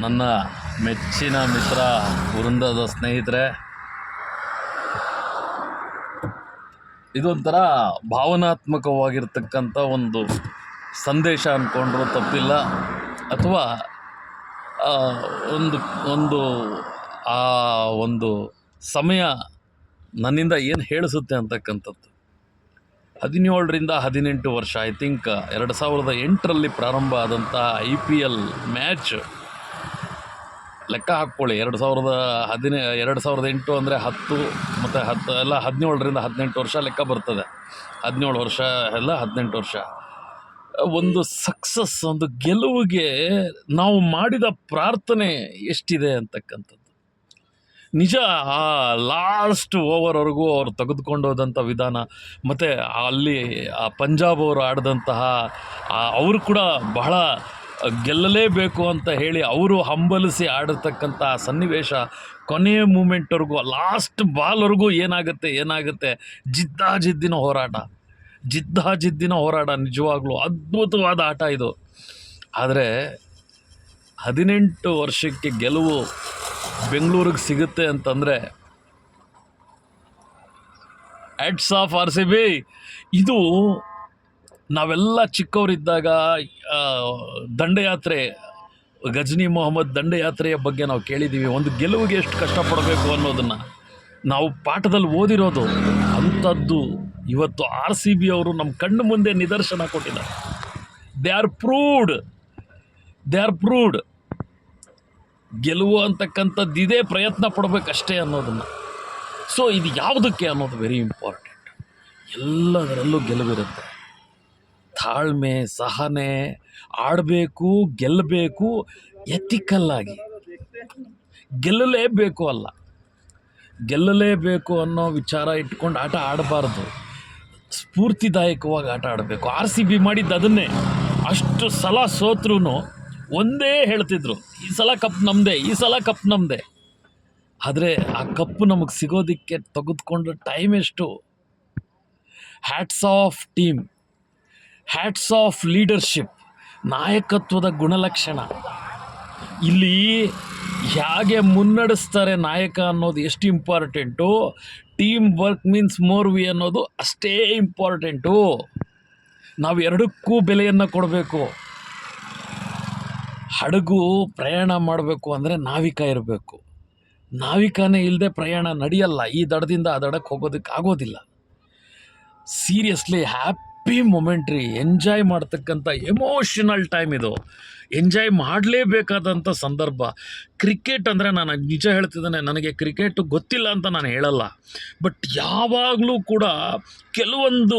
ನನ್ನ ಮೆಚ್ಚಿನ ಮಿತ್ರ, ವೃಂದದ ಸ್ನೇಹಿತರೆ. ಇದೊಂಥರ ಭಾವನಾತ್ಮಕವಾಗಿರ್ತಕ್ಕಂಥ ಒಂದು ಸಂದೇಶ ಅಂದ್ಕೊಂಡ್ರೂ ತಪ್ಪಿಲ್ಲ. ಅಥವಾ ಒಂದು ಒಂದು, ಆ ಒಂದು ಸಮಯ ನನ್ನಿಂದ ಏನು ಹೇಳಿಸುತ್ತೆ ಅಂತಕ್ಕಂಥದ್ದು. ಹದಿನೇಳರಿಂದ ಹದಿನೆಂಟು ವರ್ಷ ಐ ಥಿಂಕ್ ಎರಡು ಸಾವಿರದ ಎಂಟರಲ್ಲಿ ಪ್ರಾರಂಭ ಆದಂಥ ಐ ಪಿ ಎಲ್ ಮ್ಯಾಚ್ ಲೆಕ್ಕ ಹಾಕ್ಕೊಳ್ಳಿ. ಎರಡು ಸಾವಿರದ ಹದಿನೇ, ಎರಡು ಸಾವಿರದ ಎಂಟು ಅಂದರೆ ಹತ್ತು, ಮತ್ತು ಹತ್ತು, ಎಲ್ಲ ಹದಿನೇಳರಿಂದ ಹದಿನೆಂಟು ವರ್ಷ ಲೆಕ್ಕ ಬರ್ತದೆ. ಹದಿನೇಳು ವರ್ಷ ಎಲ್ಲ ಹದಿನೆಂಟು ವರ್ಷ. ಒಂದು ಸಕ್ಸಸ್ ಒಂದು ಗೆಲುವಿಗೆ ನಾವು ಮಾಡಿದ ಪ್ರಾರ್ಥನೆ ಎಷ್ಟಿದೆ ಅಂತಕ್ಕಂಥದ್ದು. ನಿಜ, ಆ ಲಾಸ್ಟ್ ಓವರ್ವರೆಗೂ ಅವ್ರು ತೆಗೆದುಕೊಂಡೋದಂಥ ವಿಧಾನ. ಮತ್ತು ಅಲ್ಲಿ ಆ ಪಂಜಾಬ್ ಅವರು ಆಡಿದಂತಹ ಅವರು ಕೂಡ ಬಹಳ ಗೆಲ್ಲಲೇಬೇಕು ಅಂತ ಹೇಳಿ ಅವರು ಹಂಬಲಿಸಿ ಆಡಿರ್ತಕ್ಕಂಥ ಸನ್ನಿವೇಶ ಕೊನೆಯ ಮೂಮೆಂಟ್ವರೆಗೂ ಲಾಸ್ಟ್ ಬಾಲ್ವರೆಗೂ ಏನಾಗುತ್ತೆ ಏನಾಗುತ್ತೆ? ಜಿದ್ದಾಜಿದ್ದಿನ ಹೋರಾಟ. ಜಿದ್ದಾಜಿದ್ದಿನ ಹೋರಾಟ ನಿಜವಾಗ್ಲೂ ಅದ್ಭುತವಾದ ಆಟ ಇದು. ಆದರೆ ಹದಿನೆಂಟು ವರ್ಷಕ್ಕೆ ಗೆಲುವು ಬೆಂಗಳೂರಿಗೆ ಸಿಗುತ್ತೆ ಅಂತಂದರೆ hats off R C B ಇದು ನಾವೆಲ್ಲ ಚಿಕ್ಕವರಿದ್ದಾಗ ದಂಡಯಾತ್ರೆ, ಗಜನಿ ಮೊಹಮ್ಮದ್ ದಂಡಯಾತ್ರೆಯ ಬಗ್ಗೆ ನಾವು ಕೇಳಿದ್ದೀವಿ ಒಂದು ಗೆಲುವಿಗೆ ಎಷ್ಟು ಕಷ್ಟಪಡಬೇಕು ಅನ್ನೋದನ್ನು ನಾವು ಪಾಠದಲ್ಲಿ ಓದಿರೋದು ಅಂಥದ್ದು ಇವತ್ತು ಆರ್ ಸಿ ಬಿ ಅವರು ನಮ್ಮ ಕಣ್ಣು ಮುಂದೆ ನಿದರ್ಶನ ಕೊಟ್ಟಿದ್ದಾರೆ. They are proud they are proved ಗೆಲುವು ಅಂತಕ್ಕಂಥದ್ದು ಇದೇ ಪ್ರಯತ್ನ ಪಡಬೇಕಷ್ಟೇ ಅನ್ನೋದನ್ನು. ಸೊ ಇದು ಯಾವುದಕ್ಕೆ ಅನ್ನೋದು ವೆರಿ ಇಂಪಾರ್ಟೆಂಟ್ ಎಲ್ಲದರಲ್ಲೂ ಗೆಲುವಿರುತ್ತೆ. ತಾಳ್ಮೆ, ಸಹನೆ, ಆಡಬೇಕು, ಗೆಲ್ಲಬೇಕು ಎಥಿಕಲ್ಲಾಗಿ ಗೆಲ್ಲಲೇಬೇಕು ಅಲ್ಲ. ಗೆಲ್ಲಲೇಬೇಕು ಅನ್ನೋ ವಿಚಾರ ಇಟ್ಕೊಂಡು ಆಟ ಆಡಬಾರ್ದು. ಸ್ಫೂರ್ತಿದಾಯಕವಾಗಿ ಆಟ ಆಡಬೇಕು. ಆರ್ ಸಿ ಬಿ ಮಾಡಿದ್ದು ಅದನ್ನೇ. ಅಷ್ಟು ಸಲ ಸೋತ್ರೂ ಒಂದೇ ಹೇಳ್ತಿದ್ರು. ಈ ಸಲ ಕಪ್ ನಮ್ಮದೇ ಈ ಸಲ ಕಪ್ ನಮ್ಮದೇ ಆದರೆ ಆ ಕಪ್ಪು ನಮಗೆ ಸಿಗೋದಕ್ಕೆ ತೆಗೆದುಕೊಂಡ ಟೈಮ್ ಎಷ್ಟು? Hats off team hats off leadership ನಾಯಕತ್ವದ ಗುಣಲಕ್ಷಣ. ಇಲ್ಲಿ ಹೇಗೆ ಮುನ್ನಡೆಸ್ತಾರೆ ನಾಯಕ ಅನ್ನೋದು ಎಷ್ಟು important team work means more we ಅನ್ನೋದು ಅಷ್ಟೇ ಇಂಪಾರ್ಟೆಂಟು ನಾವು ಎರಡಕ್ಕೂ ಬೆಲೆಯನ್ನು ಕೊಡಬೇಕು. ಹಡಗು ಪ್ರಯಾಣ ಮಾಡಬೇಕು ಅಂದರೆ ನಾವಿಕ ಇರಬೇಕು. ನಾವಿಕನೇ ಇಲ್ಲದೆ ಪ್ರಯಾಣ ನಡೆಯಲ್ಲ. ಈ ದಡದಿಂದ ಆ ದಡಕ್ಕೆ ಹೋಗೋದಕ್ಕೆ ಆಗೋದಿಲ್ಲ. ಸೀರಿಯಸ್ಲಿ ಹ್ಯಾಪಿ ಮೊಮೆಂಟ್ರಿ ಎಂಜಾಯ್ ಮಾಡ್ತಕ್ಕಂಥ ಎಮೋಷನಲ್ ಟೈಮ್ ಇದು. ಎಂಜಾಯ್ ಮಾಡಲೇಬೇಕಾದಂಥ ಸಂದರ್ಭ. ಕ್ರಿಕೆಟ್ ಅಂದರೆ ನಾನು ನಿಜ ಹೇಳ್ತಿದ್ದೇನೆ ನನಗೆ ಕ್ರಿಕೆಟ್ ಗೊತ್ತಿಲ್ಲ ಅಂತ ನಾನು ಹೇಳಲ್ಲ. ಬಟ್ ಯಾವಾಗಲೂ ಕೂಡ ಕೆಲವೊಂದು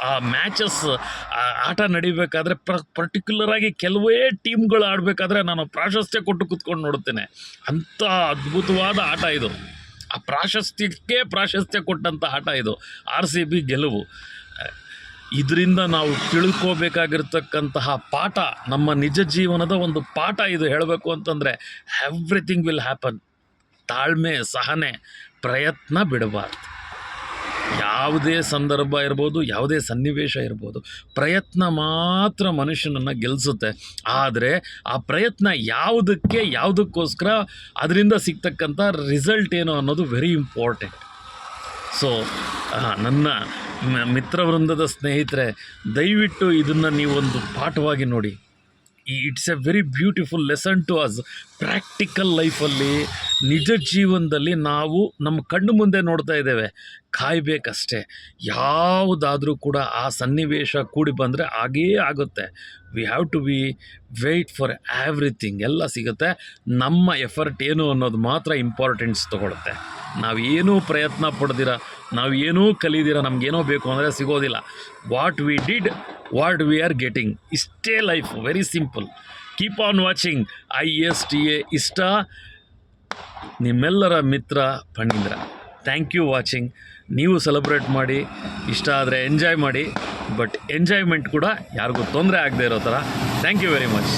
ಆ, ಮ್ಯಾಚಸ್ ಆಟ ನಡಿಬೇಕಾದ್ರೆ ಪ್ರ ಪರ್ಟಿಕ್ಯುಲರಾಗಿ ಕೆಲವೇ ಟೀಮ್ಗಳು ಆಡಬೇಕಾದ್ರೆ ನಾನು ಪ್ರಾಶಸ್ತ್ಯ ಕೊಟ್ಟು ಕೂತ್ಕೊಂಡು ನೋಡುತ್ತೇನೆ. ಅಂಥ ಅದ್ಭುತವಾದ ಆಟ ಇದು. ಆ ಪ್ರಾಶಸ್ತ್ಯಕ್ಕೆ ಪ್ರಾಶಸ್ತ್ಯ ಕೊಟ್ಟಂಥ ಆಟ ಇದು. ಆರ್ ಸಿ ಬಿ ಗೆಲುವು. ಇದರಿಂದ ನಾವು ತಿಳ್ಕೋಬೇಕಾಗಿರ್ತಕ್ಕಂತಹ ಪಾಠ, ನಮ್ಮ ನಿಜ ಜೀವನದ ಒಂದು ಪಾಠ ಇದು ಹೇಳಬೇಕು ಅಂತಂದರೆ ಎವ್ರಿಥಿಂಗ್ ವಿಲ್ ಹ್ಯಾಪನ್ ತಾಳ್ಮೆ, ಸಹನೆ, ಪ್ರಯತ್ನ ಬಿಡಬಾರ್ದು. ಯಾವುದೇ ಸಂದರ್ಭ ಇರ್ಬೋದು, ಯಾವುದೇ ಸನ್ನಿವೇಶ ಇರ್ಬೋದು, ಪ್ರಯತ್ನ ಮಾತ್ರ ಮನುಷ್ಯನನ್ನು ಗೆಲ್ಲಿಸುತ್ತೆ ಆದರೆ ಆ ಪ್ರಯತ್ನ ಯಾವುದಕ್ಕೆ, ಯಾವುದಕ್ಕೋಸ್ಕರ, ಅದರಿಂದ ಸಿಗ್ತಕ್ಕಂಥ ರಿಸಲ್ಟ್ ಏನು ಅನ್ನೋದು ವೆರಿ ಇಂಪಾರ್ಟೆಂಟ್ ಸೊ ನನ್ನ ಮಿತ್ರವೃಂದದ ಸ್ನೇಹಿತರೆ, ದಯವಿಟ್ಟು ಇದನ್ನು ನೀವೊಂದು ಪಾಠವಾಗಿ ನೋಡಿ. ಈ it's a very beautiful lesson to us practical ಲೈಫಲ್ಲಿ ನಿಜ ಜೀವನದಲ್ಲಿ ನಾವು ನಮ್ಮ ಕಣ್ಣು ಮುಂದೆ ನೋಡ್ತಾ ಇದ್ದೇವೆ. ಕಾಯಬೇಕಷ್ಟೇ. ಯಾವುದಾದ್ರೂ ಕೂಡ ಆ ಸನ್ನಿವೇಶ ಕೂಡಿ ಬಂದರೆ ಹಾಗೇ ಆಗುತ್ತೆ. We have to be wait for everything ಎಲ್ಲ ಸಿಗುತ್ತೆ. ನಮ್ಮ ಎಫರ್ಟ್ ಏನು ಅನ್ನೋದು ಮಾತ್ರ ಇಂಪಾರ್ಟೆನ್ಸ್ ತೊಗೊಳುತ್ತೆ. ನಾವು ಏನೂ ಪ್ರಯತ್ನ ಪಡ್ದಿರ, ನಾವೇನೂ ಕಲಿದಿರ, ನಮಗೇನೋ ಬೇಕು ಅಂದರೆ ಸಿಗೋದಿಲ್ಲ. What we did what we are getting ಇಷ್ಟೇ life very simple keep on watching I S T A ಇಷ್ಟ. ನಿಮ್ಮೆಲ್ಲರ ಮಿತ್ರ ಫಣೀಂದ್ರ ಥ್ಯಾಂಕ್ ಯು ವಾಚಿಂಗ್ ನೀವು ಸೆಲೆಬ್ರೇಟ್ ಮಾಡಿ, ಇಷ್ಟ ಆದರೆ ಎಂಜಾಯ್ ಮಾಡಿ ಬಟ್ ಎಂಜಾಯ್ಮೆಂಟ್ ಕೂಡ ಯಾರಿಗೂ ತೊಂದರೆ ಆಗದೆ ಇರೋ ಥರ ಥ್ಯಾಂಕ್ ಯು ವೆರಿ ಮಚ್